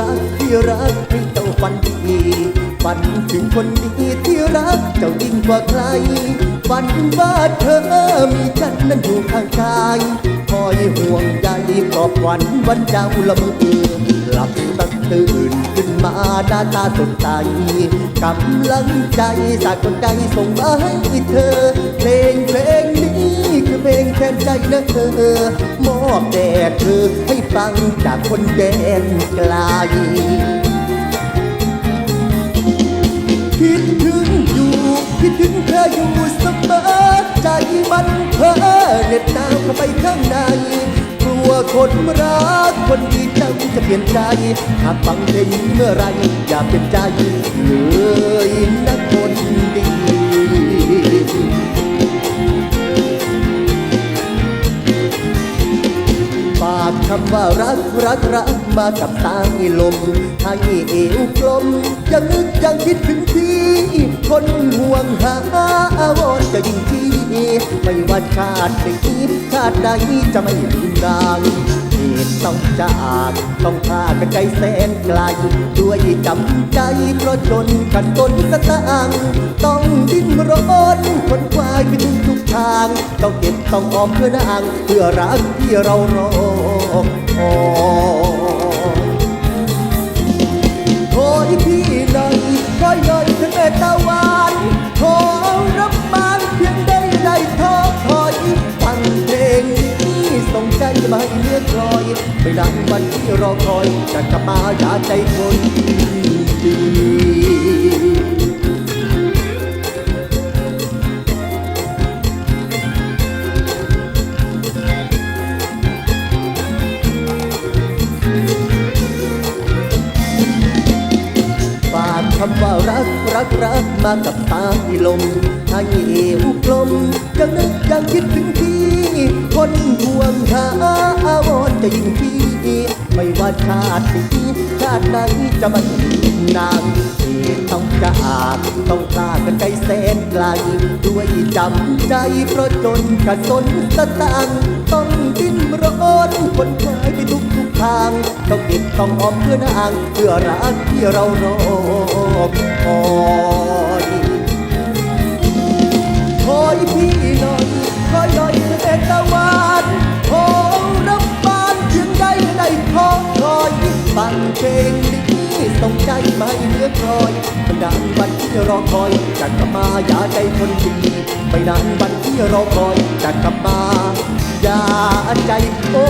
รักที่รักให้เจ้าฝันดีฝันถึงคนดีที่รักเจ้ายิ่งกว่าใครฝันว่าเธอมีฉันนั้นอยู่ข้างกายคอยห่วงใยปลอบขวัญวันเจ้าละเมือหลับตั้งตื่นขึ้นมาหน้าตาสดใสกำลังใจจากคนใจส่งมาให้เธอ เพลงเพลงนี้คือเพลงแทนใจนะเธอมอบแด่เธอ ฟังจากคนแดนไกล คิดถึงอยู่ คิดถึงเธออยู่เสมอใจมันเพ้อเหน็บหนาวเข้าไปข้างในกลัวคนรักคนดีจังจะเปลี่ยนใจ หากฟังเพลงเมื่อไรอย่าเป็นใจเลยากคำว่ารักรักรักมากับทายลมให้เอวกลมยังนึกยังคิดถึงที่คนห่วงหาอาวอนจะยิ่งที่ไม่ว่าชาติไหนชาติใดจะไม่ลืมนาง ตุต้องจากต้องพากันใจแสนไกลด้วยจำใจเพราะจนขันตนสตางต้องดิ้นรนคนควายไปทุกทุกทาง ต้องเก็บต้องออมเพื่อนางเพื่อรักที่เรารอคอยโอยพี่หน่อยคอยหน่อย ไม่นานวันที่รอคอยจะกลับมาอย่าใจคนดีฝากคำว่ารักรักรักมากับตาที่ลมให้เอวกลมยังนึกยังคิดถึงที่ คนห่วงหาอาวรณ์จะยิ่งที่ ไม่ว่าชาตินี้ชาติไหนจะมานางที่ต้องจากต้องลากันไกลแสนไกล ด้วยจำใจเพราะจนขัดสนสตางต้องดิ้นรนคนคายไปทุกทุกทาง ต้องเก็บต้องออมเพื่อนางเพื่อรักที่เรารอคอย ไม่นานวันที่รอคอยจะกลับมาอย่าใจคนดีไม่นานวันที่รอคอยจะกลับมาอย่าใจคน